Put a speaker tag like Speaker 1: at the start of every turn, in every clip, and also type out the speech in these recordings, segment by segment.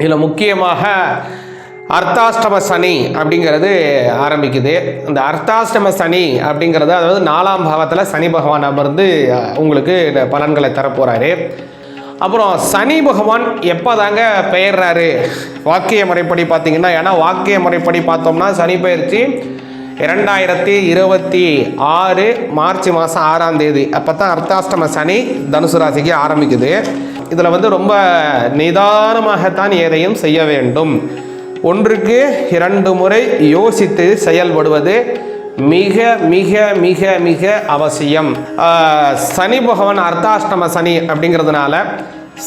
Speaker 1: இதில் முக்கியமாக அர்த்தாஷ்டம சனி அப்படிங்கிறது ஆரம்பிக்குது. இந்த அர்த்தாஷ்டம சனி அப்படிங்கிறது அதாவது நாலாம் பாவத்தில் சனி பகவான் அமர்ந்து உங்களுக்கு இந்த பலன்களை தரப்போகிறாரு அப்புறம் சனி பகவான் எப்போ தாங்க பெயர்றாரு? வாக்கிய முறைப்படி பார்த்தீங்கன்னா ஏன்னா வாக்கிய முறைப்படி பார்த்தோம்னா சனி பயிற்சி இரண்டாயிரத்தி இருபத்தி ஆறு மார்ச் மாதம் ஆறாம் தேதி. அப்போ தான் அர்த்தாஷ்டம சனி தனுசு ராசிக்கு ஆரம்பிக்குது. இதில் வந்து ரொம்ப நிதானமாகத்தான் எதையும் செய்ய வேண்டும். ஒன்றுக்கு இரண்டு முறை யோசித்து செயல்படுவது மிக மிக மிக மிக அவசியம். சனி பகவான் அர்த்தாஷ்டம சனி அப்படிங்கிறதுனால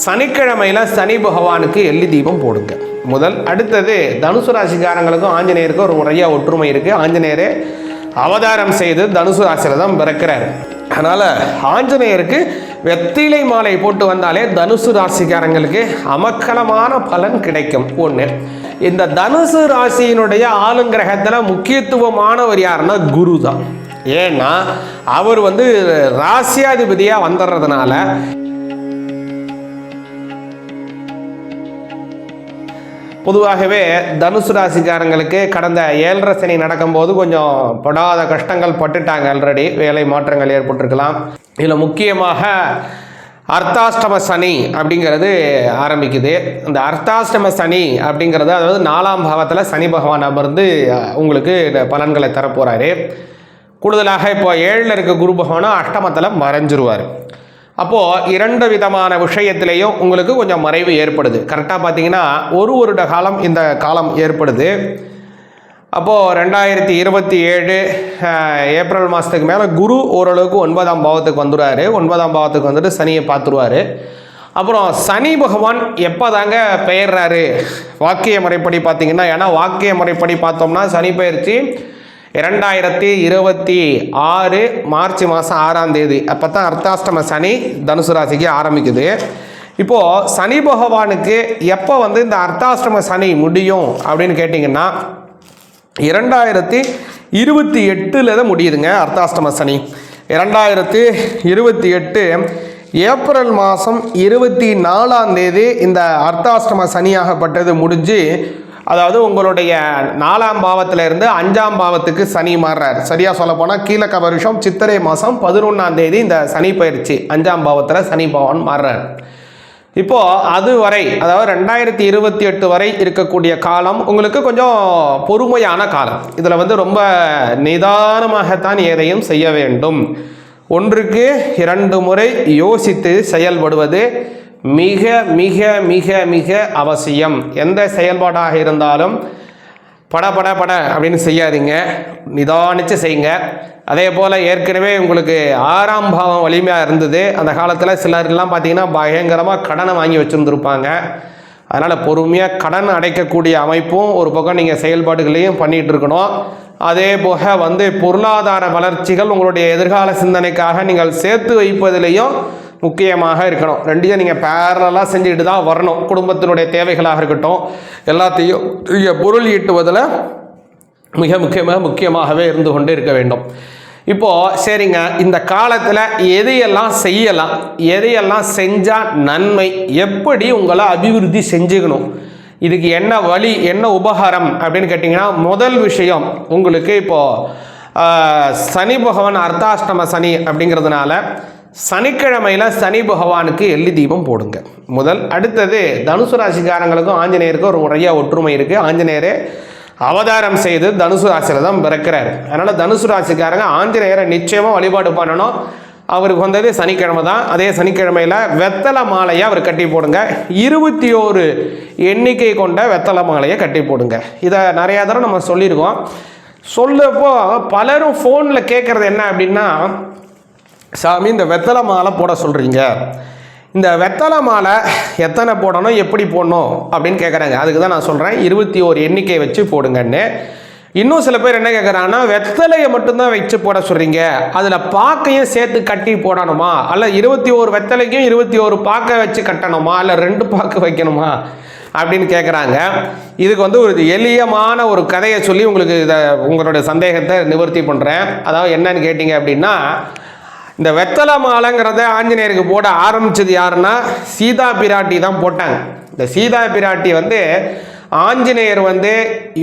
Speaker 1: சனிக்கிழமையில் சனி பகவானுக்கு எள்ளி தீபம் போடுங்க. முதல் அடுத்தது தனுசு ராசிக்காரங்களுக்கும் ஆஞ்சநேயருக்கும் ஒரு முறையாக ஒற்றுமை இருக்குது ஆஞ்சநேயரே அவதாரம் செய்து தனுசு ராசியில் தான் பிறக்கிறார். அதனால் ஆஞ்சநேயருக்கு வெத்திலை மாலை போட்டு வந்தாலே தனுசு ராசிக்காரங்களுக்கு அமக்கலமான பலன் கிடைக்கும். ஒன்று இந்த தனுசு ராசியினுடைய ஆளுங்கிரகத்தில் முக்கியத்துவமானவர் யாருன்னா குரு தான் ஏன்னா அவர் வந்து ராசியாதிபதியாக வந்துடுறதுனால பொதுவாகவே தனுசு ராசிக்காரங்களுக்கு கடந்த ஏழரை சனி நடக்கும்போது கொஞ்சம் படாத கஷ்டங்கள் பட்டுட்டாங்க ஆல்ரெடி வேலை மாற்றங்கள் ஏற்பட்டிருக்கலாம். இதில் முக்கியமாக அர்த்தாஷ்டம சனி அப்படிங்கிறது ஆரம்பிக்குது. இந்த அர்த்தாஷ்டம சனி அப்படிங்கிறது அதாவது நாலாம் பாவத்தில் சனி பகவான் அமர்ந்து உங்களுக்கு இந்த பலன்களை தரப்போகிறாரு கூடுதலாக இப்போ ஏழில் இருக்க குரு பகவானும் அஷ்டமத்தில் மறைஞ்சிருவார். அப்போது இரண்டு விதமான விஷயத்திலையும் உங்களுக்கு கொஞ்சம் மறைவு ஏற்படுது. கரெக்டாக பார்த்தீங்கன்னா ஒரு வருட காலம் இந்த காலம் ஏற்படுது. அப்போது ரெண்டாயிரத்தி இருபத்தி ஏழு ஏப்ரல் மாதத்துக்கு மேலே குரு ஓரளவுக்கு ஒன்பதாம் பாவத்துக்கு வந்துடுவார். ஒன்பதாம் பாவத்துக்கு வந்துட்டு சனியை பார்த்துருவார். அப்புறம் சனி பகவான் எப்போ தாங்க பெயர்றாரு? வாக்கிய முறைப்படி பார்த்தீங்கன்னா ஏன்னா வாக்கிய முறைப்படி பார்த்தோம்னா சனி பயிற்சி இரண்டாயிரத்தி இருபத்தி ஆறு மார்ச் மாதம் ஆறாம் தேதி. அப்போ தான் அர்த்தாஷ்டம சனி தனுசு ராசிக்கு ஆரம்பிக்குது. இப்போது சனி பகவானுக்கு எப்போ வந்து இந்த அர்த்தாஷ்டம சனி முடியும் அப்படின்னு கேட்டிங்கன்னா இரண்டாயிரத்தி இருபத்தி எட்டில் தான் முடியுதுங்க அர்த்தாஷ்டம சனி. இரண்டாயிரத்தி இருபத்தி எட்டு ஏப்ரல் மாதம் இருபத்தி நாலாம் தேதி இந்த அர்த்தாஷ்டம சனியாகப்பட்டது முடிஞ்சு அதாவது உங்களுடைய நாலாம் பாவத்திலிருந்து அஞ்சாம் பாவத்துக்கு சனி மாறுறார். சரியாக சொல்ல போனால் கீழக்க வருஷம் சித்திரை மாதம் பதினொன்றாம் தேதி இந்த சனி பயிற்சி அஞ்சாம் பாவத்தில் சனி பகவான் மாறுறார். இப்போ அது வரை அதாவது ரெண்டாயிரத்தி இருபத்தி எட்டு வரை இருக்கக்கூடிய காலம் உங்களுக்கு கொஞ்சம் பொறுமையான காலம். இதில் வந்து ரொம்ப நிதானமாகத்தான் எதையும் செய்ய வேண்டும். ஒன்றுக்கு இரண்டு முறை யோசித்து செயல்படுவது மிக மிக மிக மிக அவசியம். எந்த செயல்பாடாக இருந்தாலும் பட பட பட அப்படின்னு செய்யாதீங்க. நிதானிச்சு செய்யுங்க. அதே போல் ஏற்கனவே உங்களுக்கு ஆறாம் பாவம் வலிமையாக இருந்தது. அந்த காலத்தில் சிலர்லாம் பார்த்தீங்கன்னா பயங்கரமாக கடனை வாங்கி வச்சுருந்துருப்பாங்க. அதனால் பொறுமையாக கடன் அடைக்கக்கூடிய அமைப்பும் ஒரு பக்கம் நீங்கள் செயல்பாடுகளையும் பண்ணிகிட்டு இருக்கணும். அதே போக வந்து பொருளாதார வளர்ச்சிகள் உங்களுடைய எதிர்கால சிந்தனைக்காக நீங்கள் சேர்த்து வைப்பதிலையும் முக்கியமாக இருக்கணும். ரெண்டையும் நீங்கள் பேரலாக செஞ்சுக்கிட்டு தான் வரணும். குடும்பத்தினுடைய தேவைகளாக இருக்கட்டும் எல்லாத்தையும் பொருள் ஈட்டுவதில் மிக முக்கியமாக முக்கியமாகவே இருந்து கொண்டு இருக்க வேண்டும். இப்போது சரிங்க இந்த காலத்தில் எதையெல்லாம் செய்யலாம் எதையெல்லாம் செஞ்சால் நன்மை எப்படி உங்களை அபிவிருத்தி செஞ்சுக்கணும் இதுக்கு என்ன வழி என்ன உபகாரம் அப்படின்னு கேட்டிங்கன்னா முதல் விஷயம் உங்களுக்கு இப்போது சனி பகவான் அர்த்தாஷ்டம சனி அப்படிங்கிறதுனால சனிக்கிழமையில் சனி பகவானுக்கு எள்ளி தீபம் போடுங்க. முதல் அடுத்தது தனுசு ராசிக்காரங்களுக்கும் ஆஞ்சநேயருக்கும் ஒரு முறையாக ஒற்றுமை இருக்குது ஆஞ்சநேயரே அவதாரம் செய்து தனுசு ராசியில் தான் பிறக்கிறார். அதனால் தனுசு ராசிக்காரங்க ஆஞ்சநேயரை நிச்சயமாக வழிபாடு பண்ணணும். அவருக்கு வந்தது சனிக்கிழமை தான். அதே சனிக்கிழமையில் வெத்தலை மாலையை அவர் கட்டி போடுங்க. இருபத்தி ஓரு எண்ணிக்கை கொண்ட வெத்தலை மாலையை கட்டி போடுங்க. இதை நிறையா தடவை நம்ம சொல்லியிருக்கோம். சொல்லப்போ பலரும் ஃபோனில் கேட்குறது என்ன அப்படின்னா சாமி இந்த வெத்தலை மாலை போட சொல்கிறீங்க இந்த வெத்தலை மாலை எத்தனை போடணும் எப்படி போடணும் அப்படின்னு கேட்குறாங்க அதுக்கு தான் நான் சொல்கிறேன் இருபத்தி ஓரு எண்ணிக்கை வச்சு போடுங்கன்னு. இன்னும் சில பேர் என்ன கேட்குறாங்கன்னா வெத்தலையை மட்டும்தான் வச்சு போட சொல்கிறீங்க அதில் பாக்கையும் சேர்த்து கட்டி போடணுமா? அல்ல இருபத்தி ஓரு வெத்தலைக்கும் இருபத்தி ஓரு பாக்கை வச்சு கட்டணுமா? இல்லை ரெண்டு பாக்கு வைக்கணுமா? அப்படின்னு கேட்குறாங்க இதுக்கு வந்து ஒரு எளியமான ஒரு கதையை சொல்லி உங்களுக்கு இதை உங்களுடைய சந்தேகத்தை நிவர்த்தி பண்ணுறேன் அதாவது என்னன்னு கேட்டிங்க அப்படின்னா இந்த வெத்தலை மாலைங்கிறத ஆஞ்சநேயருக்கு போட ஆரம்பிச்சது யாருன்னா சீதா பிராட்டி தான் போட்டாங்க. இந்த சீதா பிராட்டி வந்து ஆஞ்சநேயர் வந்து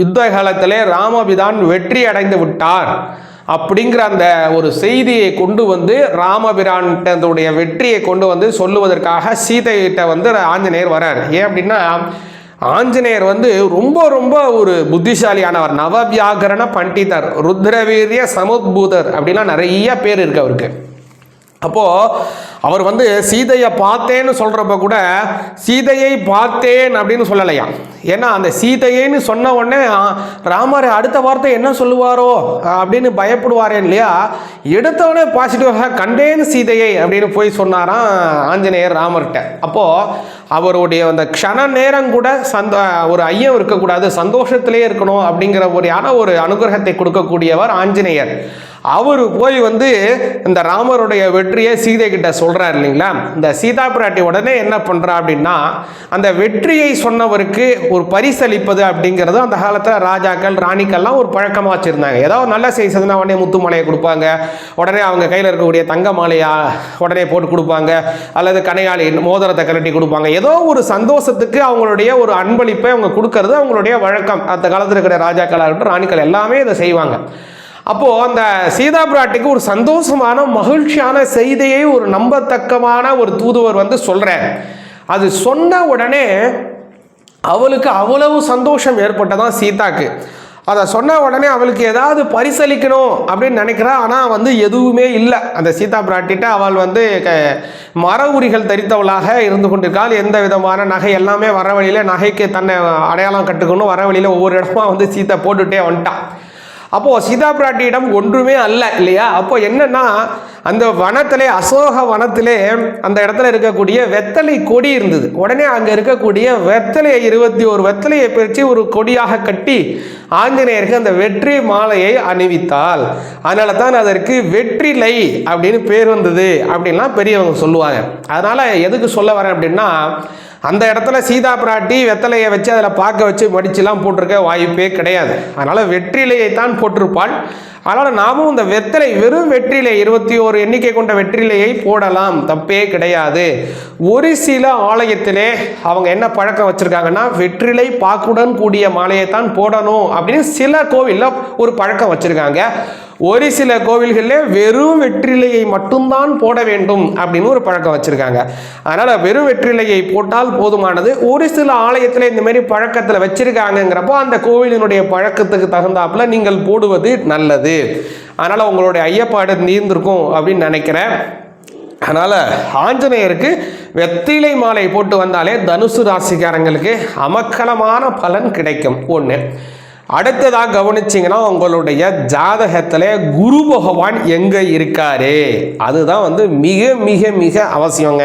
Speaker 1: யுத்த காலத்திலே ராமபிதான் வெற்றி அடைந்து விட்டார் அப்படிங்கிற அந்த ஒரு செய்தியை கொண்டு வந்து ராமபிரான்டைய வெற்றியை கொண்டு வந்து சொல்லுவதற்காக சீதையிட்ட வந்து ஆஞ்சநேயர் வரார். ஏன் அப்படின்னா ஆஞ்சநேயர் வந்து ரொம்ப ரொம்ப ஒரு புத்திசாலியானவர் நவவியாகரண பண்டிதர் ருத்ரவீரிய சமுத்பூதர் அப்படிலாம் நிறைய பேர் இருக்கு அவருக்கு. அப்போது அவர் வந்து சீதையை பார்த்தேன்னு சொல்கிறப்ப கூட சீதையை பார்த்தேன் அப்படின்னு சொல்லலையா? ஏன்னா அந்த சீதையேன்னு சொன்ன உடனே ராமர் அடுத்த வார்த்தை என்ன சொல்லுவாரோ? அப்படின்னு பயப்படுவாரே இல்லையா? எடுத்தவொடனே பாசிட்டிவாக கண்டேன் சீதையை அப்படின்னு போய் சொன்னாராம் ஆஞ்சநேயர் ராமர்கிட்ட. அப்போது அவருடைய அந்த க்ஷண நேரம் கூட சந்த ஒரு ஐயம் இருக்கக்கூடாது சந்தோஷத்திலே இருக்கணும் அப்படிங்கிற ஒரு யான ஒரு அனுகிரகத்தை கொடுக்கக்கூடியவர் ஆஞ்சநேயர். அவர் போய் வந்து இந்த ராமருடைய வெற்றியை சீதை கிட்ட சொல்றார் இல்லைங்களா? இந்த சீதா பிராட்டி உடனே என்ன பண்றா அப்படின்னா அந்த வெற்றியை சொன்னவருக்கு ஒரு பரிசளிப்பது அப்படிங்கிறது அந்த காலத்தில் ராஜாக்கள் ராணிக்கள்லாம் ஒரு பழக்கமாக வச்சுருந்தாங்க. ஏதோ நல்ல செய்ததுன்னா உடனே முத்து மாலையை கொடுப்பாங்க. உடனே அவங்க கையில் இருக்கக்கூடிய தங்க மாலையா உடனே போட்டு கொடுப்பாங்க. அல்லது கனையாளி மோதிரத்தை கழட்டி கொடுப்பாங்க. ஏதோ ஒரு சந்தோஷத்துக்கு அவங்களுடைய ஒரு அன்பளிப்பை அவங்க கொடுக்கறது அவங்களுடைய வழக்கம். அந்த காலத்தில் இருக்கிற ராஜாக்களாக இருக்கட்டும் ராணிக்கள் எல்லாமே இதை செய்வாங்க. அப்போது அந்த சீதா பிராட்டிக்கு ஒரு சந்தோஷமான மகிழ்ச்சியான செய்தியை ஒரு நம்பத்தக்கமான ஒரு தூதுவர் வந்து சொல்கிறார் அது சொன்ன உடனே அவளுக்கு அவ்வளவு சந்தோஷம் ஏற்பட்டதான் சீதாக்கு. அதை சொன்ன உடனே அவளுக்கு ஏதாவது பரிசளிக்கணும் அப்படின்னு நினைக்கிறா ஆனால் வந்து எதுவுமே இல்லை. அந்த சீதா பிராட்டிட்ட அவள் வந்து க மர உரிகள் தரித்தவளாக இருந்து கொண்டிருக்காள். எந்த விதமான நகை எல்லாமே வர வழியில் நகைக்கு தன்னை அடையாளம் கட்டுக்கணும். வர வழியில் ஒவ்வொரு இடமா வந்து சீதா போட்டுகிட்டே வந்துட்டான் அப்போது சீதா பிராட்டியிடம் ஒன்றுமே அல்ல இல்லையா? அப்போ என்னன்னா அந்த வனத்திலே அசோக வனத்திலே அந்த இடத்துல இருக்கக்கூடிய வெத்தலை கொடி இருந்தது. உடனே அங்கே இருக்கக்கூடிய வெத்தலையை இருபத்தி ஒரு வெத்தலையை பிரித்து ஒரு கொடியாக கட்டி ஆஞ்சநேயருக்கு அந்த வெற்றி மாலையை அணிவித்தாள். அதனால தான் அதற்கு வெற்றிலை அப்படின்னு பேர் வந்தது அப்படின்லாம் பெரியவங்க சொல்லுவாங்க. அதனால் எதுக்கு சொல்ல வரேன் அப்படின்னா அந்த இடத்துல சீதா பிராட்டி வெத்தலையை வச்சு அதில் பார்க்க வச்சு மடிச்சுலாம் போட்டிருக்க வாய்ப்பே கிடையாது. அதனால் வெற்றிலையை தான் போட்டிருப்பாள். அதனால் நாமும் இந்த வெத்தலை வெறும் வெற்றிலை இருபத்தி ஓரு எண்ணிக்கை கொண்ட வெற்றிலையை போடலாம். தப்பே கிடையாது. ஒரு சில ஆலயத்திலே அவங்க என்ன பழக்கம் வச்சுருக்காங்கன்னா வெற்றிலை பாக்குடன் கூடிய மாலையை தான் போடணும் அப்படின்னு சில கோவிலில் ஒரு பழக்கம் வச்சுருக்காங்க. ஒரு சில கோவில்களில் வெறும் வெற்றிலையை மட்டும்தான் போட வேண்டும் அப்படின்னு ஒரு பழக்கம் வச்சுருக்காங்க. அதனால் வெறும் வெற்றிலையை போட்டால் போதுமானது. ஒரு சில ஆலயத்தில் இந்த மாதிரி பழக்கத்தில் வச்சுருக்காங்கங்கிறப்போ அந்த கோவிலினுடைய பழக்கத்துக்கு தகுந்தாப்புல நீங்கள் போடுவது நல்லது. அதனால் உங்களுடைய ஐயப்பாடு நீர்ந்திருக்கும் அப்படின்னு நினைக்கிறேன். அதனால் ஆஞ்சநேயருக்கு வெத்திலை மாலை போட்டு வந்தாலே தனுசு ராசிக்காரங்களுக்கு அமக்கலமான பலன் கிடைக்கும். ஒன்று அடுத்ததாக கவனிச்சிங்கன்னா உங்களுடைய ஜாதகத்தில் குரு பகவான் எங்கே இருக்காரு? அதுதான் வந்து மிக மிக மிக அவசியங்க.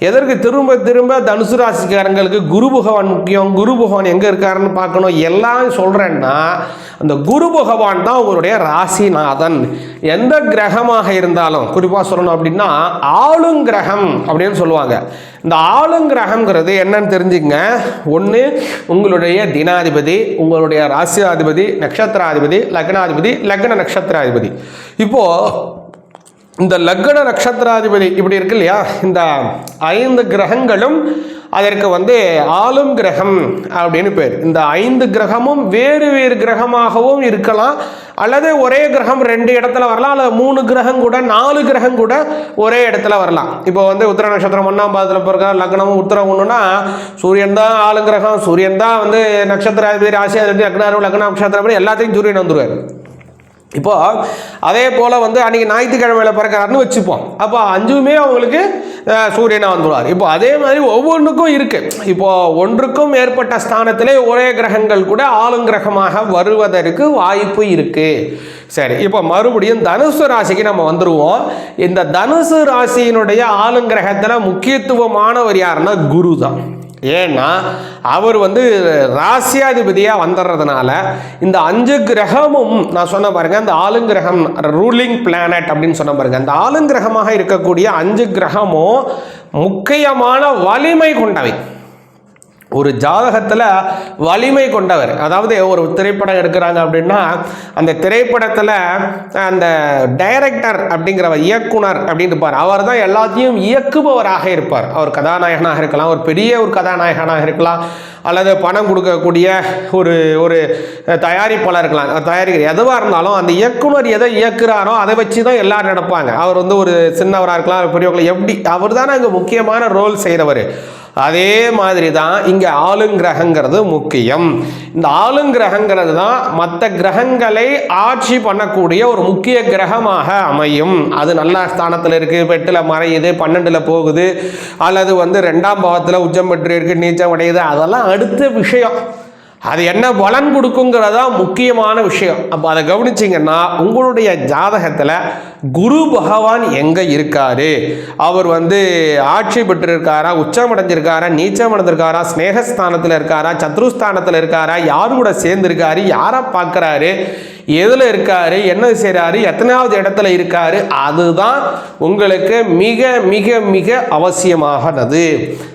Speaker 1: எதற்கு திரும்ப திரும்ப தனுசு ராசிக்காரங்களுக்கு குரு பகவான் முக்கியம்? குரு பகவான் எங்கே இருக்காருன்னு பார்க்கணும். எல்லாம் சொல்கிறேன்னா அந்த குரு பகவான் தான் உங்களுடைய ராசிநாதன். எந்த கிரகமாக இருந்தாலும் குறிப்பாக சொல்லணும் அப்படின்னா ஆளுங்கிரகம் அப்படின்னு சொல்லுவாங்க. இந்த ஆளுங்கிரகம்ங்கிறது என்னன்னு தெரிஞ்சுங்க ஒன்று உங்களுடைய தினாதிபதி உங்களுடைய ராசியாதிபதி நட்சத்திராதிபதி லக்னாதிபதி லக்ன நட்சத்திராதிபதி. இப்போது இந்த லக்ன நட்சத்திராதிபதி இப்படி இருக்கு இல்லையா? இந்த ஐந்து கிரகங்களும் அதற்கு வந்து ஆளும் கிரகம் அப்படின்னு பேர். இந்த ஐந்து கிரகமும் வேறு வேறு கிரகமாகவும் இருக்கலாம். அல்லது ஒரே கிரகம் ரெண்டு இடத்துல வரலாம். அல்லது மூணு கிரகம் கூட நாலு கிரகம் கூட ஒரே இடத்துல வரலாம். இப்போ வந்து உத்தர நட்சத்திரம் ஒன்றாம் பாதத்தில் பிறக்க லக்னம் உத்தரம் ஒன்றுனா சூரியன் தான் ஆளு கிரகம். சூரியன் தான் வந்து நட்சத்திராதிபதி ராசியாதிபதி லக்னாரும் லக்ன நட்சத்திரம் எல்லாத்தையும் சூரியன் வந்துடுவார் இப்போ அதே போல் வந்து அன்றைக்கி ஞாயிற்றுக்கிழமையில் பிறக்கிறாருன்னு வச்சுப்போம். அப்போ அஞ்சுமே அவங்களுக்கு சூரியனாக வந்துடுவார் இப்போ அதே மாதிரி ஒவ்வொன்றுக்கும் இருக்கு. இப்போ ஒன்றுக்கும் மேற்பட்ட ஸ்தானத்திலே ஒரே கிரகங்கள் கூட ஆளுங்கிரகமாக வருவதற்கு வாய்ப்பு இருக்கு. சரி இப்போ மறுபடியும் தனுசு ராசிக்கு நம்ம வந்துடுவோம் இந்த தனுசு ராசியினுடைய ஆளுங்கிரகத்தில் முக்கியத்துவமானவர் யாருன்னா குரு தான். ஏன்னா அவர் வந்து ராசியாதிபதியாக வந்துடுறதுனால இந்த அஞ்சு கிரகமும் நான் சொன்ன பாருங்க அந்த ஆளுங்கிரகம் ரூலிங் பிளானட் அப்படின்னு சொன்ன பாருங்கள் அந்த ஆளுங்கிரகமாக இருக்கக்கூடிய அஞ்சு கிரகமும் முக்கியமான வலிமை கொண்டவை. ஒரு ஜாதகத்தில் வலிமை கொண்டவர். அதாவது ஒரு திரைப்படம் எடுக்கிறாங்க அப்படின்னா அந்த திரைப்படத்தில் அந்த டைரக்டர் அப்படிங்கிறவர் இயக்குனர் அப்படின்னு இருப்பார். அவர் தான் எல்லாத்தையும் இயக்குபவராக இருப்பார். அவர் கதாநாயகனாக இருக்கலாம் ஒரு பெரிய ஒரு கதாநாயகனாக இருக்கலாம் அல்லது பணம் கொடுக்கக்கூடிய ஒரு ஒரு தயாரிப்பாளர் இருக்கலாம் தயாரிக்கிற எதுவாக இருந்தாலும் அந்த இயக்குனர் எதை இயக்குறாரோ அதை வச்சு தான் எல்லாரும் நடப்பாங்க. அவர் வந்து ஒரு சின்னவராக இருக்கலாம் பெரியவங்களை. எப்படி? அவர் தானே அங்கே முக்கியமான ரோல் செய்கிறவர் அதே மாதிரி தான் இங்கே ஆளுங்கிரகங்கிறது முக்கியம். இந்த ஆளுங்கிரகங்கிறது தான் மற்ற கிரகங்களை ஆட்சி பண்ணக்கூடிய ஒரு முக்கிய கிரகமாக அமையும். அது நல்ல ஸ்தானத்தில் இருக்குது பெட்டில் மறையுது பன்னெண்டில் போகுது அல்லது வந்து ரெண்டாம் பாவத்தில் உச்சம் பெற்று இருக்குது நீச்சம் உடையுது அதெல்லாம் அடுத்த விஷயம். அது என்ன பலன் கொடுக்குங்கிறதா முக்கியமான விஷயம். அப்போ அதை கவனிச்சிங்கன்னா உங்களுடைய ஜாதகத்தில் குரு பகவான் எங்கே இருக்கார்? அவர் வந்து ஆட்சி பெற்றிருக்காரா உச்சம் அடைஞ்சிருக்காரா நீச்சம் அடைஞ்சிருக்காரா ஸ்னேகஸ்தானத்தில் இருக்காரா சத்ருஸ்தானத்தில் இருக்காரா யார் கூட சேர்ந்துருக்காரு யாரை பார்க்குறாரு எதில் இருக்காரு என்ன செய்கிறாரு எத்தனாவது இடத்துல இருக்காரு அதுதான் உங்களுக்கு மிக மிக மிக அவசியமாகனது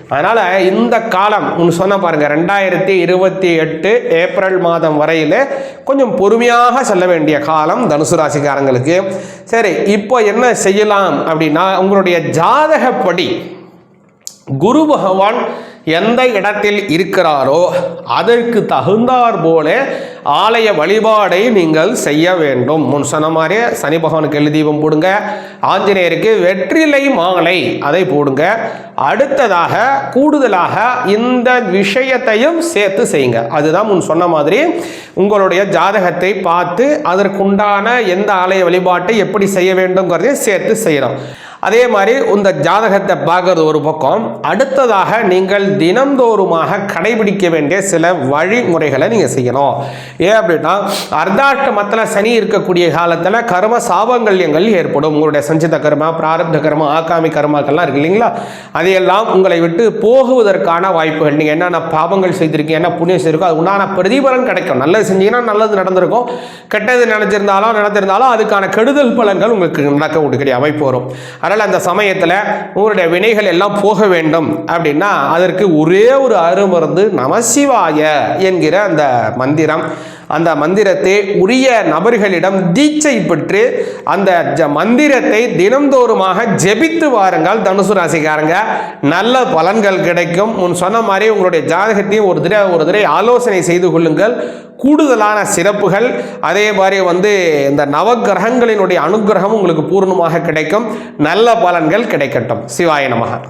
Speaker 1: அதனால் இந்த காலம் ஒன்று சொன்ன பாருங்க ரெண்டாயிரத்தி இருபத்தி எட்டு ஏப்ரல் மாதம் வரையில் கொஞ்சம் பொறுமையாக செல்ல வேண்டிய காலம் தனுசு ராசிக்காரங்களுக்கு. சரி இப்போ என்ன செய்யலாம் அப்படின்னா உங்களுடைய ஜாதகப்படி குரு பகவான் எந்த இடத்தில் இருக்கிறாரோ அதற்கு தகுந்தார் போல ஆலய வழிபாடை நீங்கள் செய்ய வேண்டும். முன் சொன்ன மாதிரியே சனி பகவானுக்கு எழுதி தீபம் போடுங்க. ஆஞ்சநேயருக்கு வெற்றிலை மாலை அதை போடுங்க. அடுத்ததாக கூடுதலாக இந்த விஷயத்தையும் சேர்த்து செய்யுங்க. அதுதான் முன் சொன்ன மாதிரி உங்களுடைய ஜாதகத்தை பார்த்து அதற்குண்டான எந்த ஆலய வழிபாட்டை எப்படி செய்ய வேண்டும்ங்கிறதையும் சேர்த்து செய்யணும். அதே மாதிரி இந்த ஜாதகத்தை பார்க்கறது ஒரு பக்கம். அடுத்ததாக நீங்கள் தினந்தோறுமாக கடைபிடிக்க வேண்டிய சில வழிமுறைகளை நீங்கள் செய்யணும். ஏன் அப்படின்னா அர்த்தாஷ்டமத்தில் சனி இருக்கக்கூடிய காலத்தில் கர்ம சாபங்கல்யங்கள் ஏற்படும். உங்களுடைய சஞ்சித கர்மா பிராரப்த கர்மா ஆகாமி கர்மாக்கள்லாம் இருக்கு இல்லைங்களா? அதையெல்லாம் உங்களை விட்டு போகுவதற்கான வாய்ப்புகள். நீங்கள் என்னென்ன பாவங்கள் செய்திருக்கீங்க என்ன புண்ணியம் செய்திருக்கோ அது உண்டான பிரதிபலன் கிடைக்கும். நல்லது செஞ்சீங்கன்னா நல்லது நடந்திருக்கும். கெட்டது நினைச்சிருந்தாலும் நடந்திருந்தாலும் அதுக்கான கெடுதல் பலன்கள் உங்களுக்கு நடக்க கூடிய அமைப்பு வரும். அதனால் அந்த சமயத்தில் உங்களுடைய வினைகள் எல்லாம் போக வேண்டும் அப்படின்னா அதற்கு ஒரே ஒரு அருமருந்து நமசிவாய என்கிற அந்த மந்திரம். அந்த மந்திரத்தை உரிய நபர்களிடம் தீட்சை பெற்று அந்த ஜ மந்திரத்தை தினந்தோறுமாக ஜெபித்து வாருங்கள். தனுசு ராசிக்காரங்க நல்ல பலன்கள் கிடைக்கும். முன் சொன்ன மாதிரி உங்களுடைய ஜாதகத்தையும் ஒரு தடவை ஒரு தடவை ஆலோசனை செய்து கொள்ளுங்கள். கூடுதலான சிறப்புகள் அதே மாதிரி வந்து இந்த நவகிரகங்களினுடைய அனுகிரகம் உங்களுக்கு பூர்ணமாக கிடைக்கும். நல்ல பலன்கள் கிடைக்கட்டும். சிவாய நமகன்